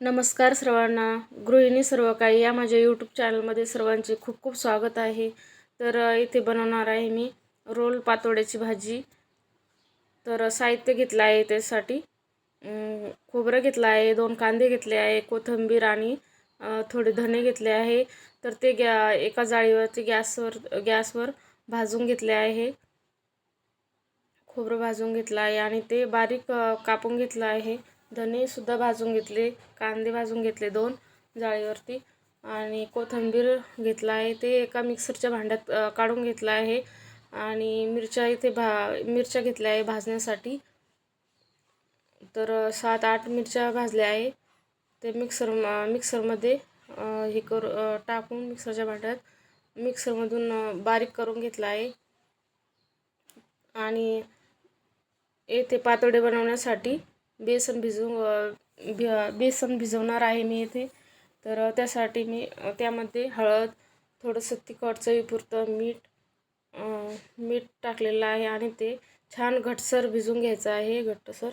नमस्कार सर्वांना. गृहिणी सर्व काही या माझ्या यूट्यूब चॅनलमध्ये सर्वांचे खूप खूप स्वागत आहे. तर इथे बनवणार आहे मी रोल पातोड्याची भाजी. तर साहित्य घेतलं आहे त्यासाठी. खोबरं घेतलं आहे दोन कांदे घेतले आहे कोथिंबीर आणि थोडे धने घेतले आहे. तर ते गॅ एका जाळीवरती गॅसवर गॅसवर भाजून घेतले आहे. खोबरं भाजून घेतलं आहे आणि ते बारीक कापून घेतलं आहे. धनेसुद्धा भाजून घेतले कांदे भाजून घेतले दोन जाळीवरती आणि कोथिंबीर घेतला आहे. ते एका मिक्सरच्या भांड्यात काढून घेतलं आहे आणि मिरच्या इथे भा मिरच्या घेतल्या आहे भाजण्यासाठी. तर सात आठ मिरच्या भाजल्या आहे. ते मिक्सर मिक्सरमध्ये हे करू टाकून मिक्सरच्या भांड्यात मिक्सरमधून बारीक करून घेतला आहे. आणि येथे पातोडे बनवण्यासाठी बेसन भिजू भि- बेसन भिजवणार आहे मी इथे. तर त्यासाठी मी त्यामध्ये हळद थोडंसं तिखट चवीपुरतं मीठ मीठ टाकलेलं आहे आणि ते छान घटसर भिजून घ्यायचं आहे घट्टसर.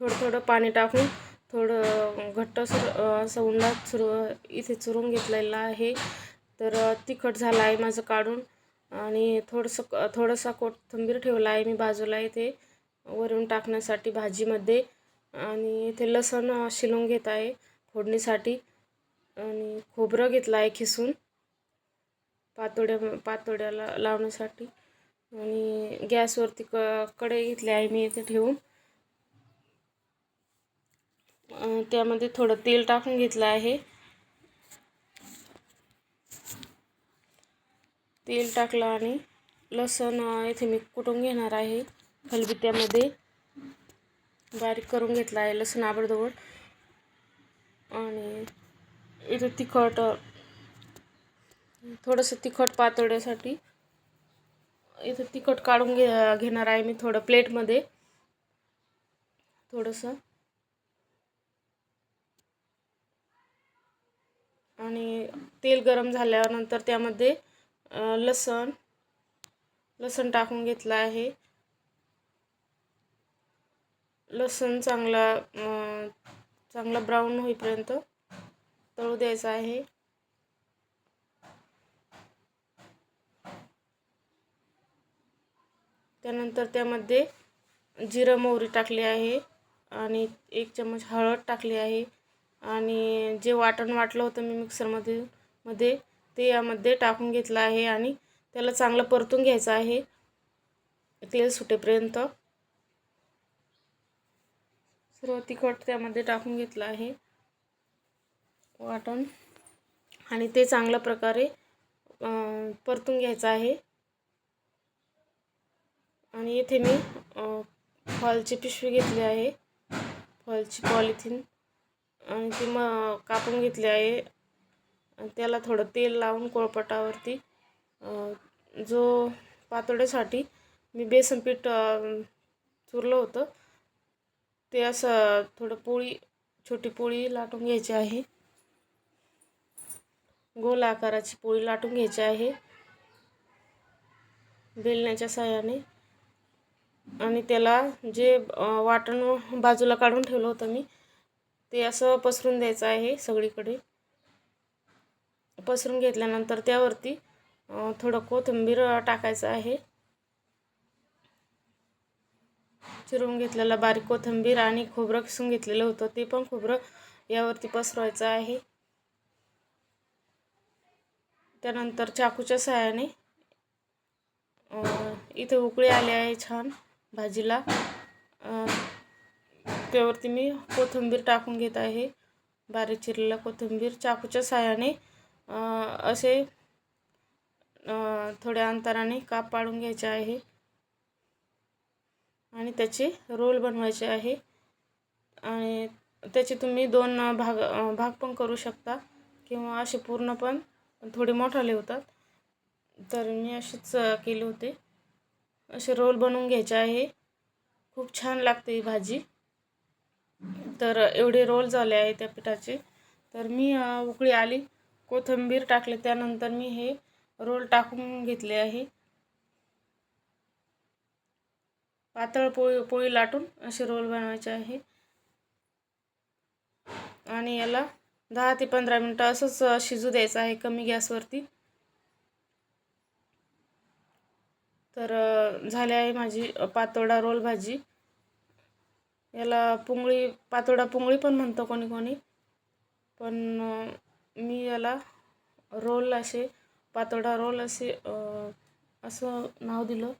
थोडं थोडं पाणी टाकून थोडं घट्टसर असं उंडात चुर इथे चुरून घेतलेलं आहे. तर तिखट झालं आहे माझं काढून आणि थोडंसं थोडंसं कोथिंबीर ठेवला आहे मी बाजूला इथे. वरून टाकण्यासाठी भाजीमध्ये आणि इथे लसूण शिलून घेत आहे फोडणीसाठी. आणि खोबरं घेतलं आहे खिसून पातोड्या पातोड्याला लावण्यासाठी. आणि गॅसवरती क कढई घेतली आहे मी इथे ठेवून. त्यामध्ये थोडं तेल टाकून घेतलं आहे. तेल टाकलं आणि लसूण इथे मी कुटून घेणार आहे. खलबत्त्यामध्ये बारीक करून घेतला आहे लसूण आबडधोबड. आणि इथं तिखट थोडंसं तिखट पातळण्यासाठी इथं तिखट काढून घे घेणार आहे मी थोडं प्लेटमध्ये. थोडंसं. आणि तेल गरम झाल्यानंतर त्यामध्ये लसण लसण टाकून घेतलं आहे. लसूण चांगला चांगला ब्राऊन होईपर्यंत तळू द्यायचं आहे. त्यानंतर त्यामध्ये जिरं मोहरी टाकली आहे आणि एक चमच हळद टाकली आहे. आणि जे वाटण वाटलं होतं मी मिक्सरमध्ये मध्ये ते यामध्ये टाकून घेतलं आहे आणि त्याला चांगलं परतून घ्यायचं आहे. तेल सुटेपर्यंत. सर्व तिखट त्यामध्ये टाकून घेतलं आहे. वाटण आणि ते चांगल्या प्रकारे परतून घ्यायचं आहे. आणि इथे मी फॉलची पिशवी घेतली आहे. फॉलची पॉलिथिन. आणि ती मग कापून घेतली आहे. आणि त्याला थोडं तेल लावून कोळपटावरती जो पातोड्यासाठी मी बेसन पीठ चुरलं होतं. ते असं थोडं पोळी छोटी पोळी लाटून घ्यायची आहे. गोल आकाराची पोळी लाटून घ्यायची आहे. बेलण्याच्या सहाय्याने आणि त्याला जे वाटण बाजूला काढून ठेवलं होतं मी ते असं पसरून द्यायचं आहे सगळीकडे. पसरून घेतल्यानंतर त्यावरती थोडं कोथिंबीर टाकायचं आहे. चिरून घेतलेलं बारीक कोथिंबीर आणि खोबरं किसून घेतलेलं होतं. ते पण खोबरं यावरती पसरवायचं आहे. त्यानंतर चाकूच्या सहाय्याने इथे उकळी आली आहे छान भाजीला. त्यावरती मी कोथिंबीर टाकून घेत आहे. बारीक चिरलेला कोथिंबीर. चाकूच्या सहाय्याने असे थोड्या अंतराने काप पाडून घ्यायचे आहे. आणि त्याचे रोल बनवायचे आहे. आणि त्याचे तुम्ही दोन भाग भाग पण करू शकता. किंवा असे पूर्ण पण थोडे मोठाले होतात. तर मी अशीच केले होते. असे रोल बनवून घ्यायचे आहे. खूप छान लागते ही भाजी. तर एवढे रोल झाले आहे त्या पिठाचे. तर मी उकळी आली. कोथिंबीर टाकले. त्यानंतर मी हे रोल टाकून घेतले आहे. पातळ पोळी पोळी लाटून असे रोल बनवायचे आहे. आणि याला दहा ते पंधरा मिनटं असंच शिजू द्यायचं आहे कमी गॅसवरती. तर झाले आहे माझी पातोडा रोल भाजी. याला पुंगळी पातोडा पुंगळी पण म्हणतो कोणी कोणी. पण मी याला रोल असे पातोडा रोल असे असं नाव दिलं.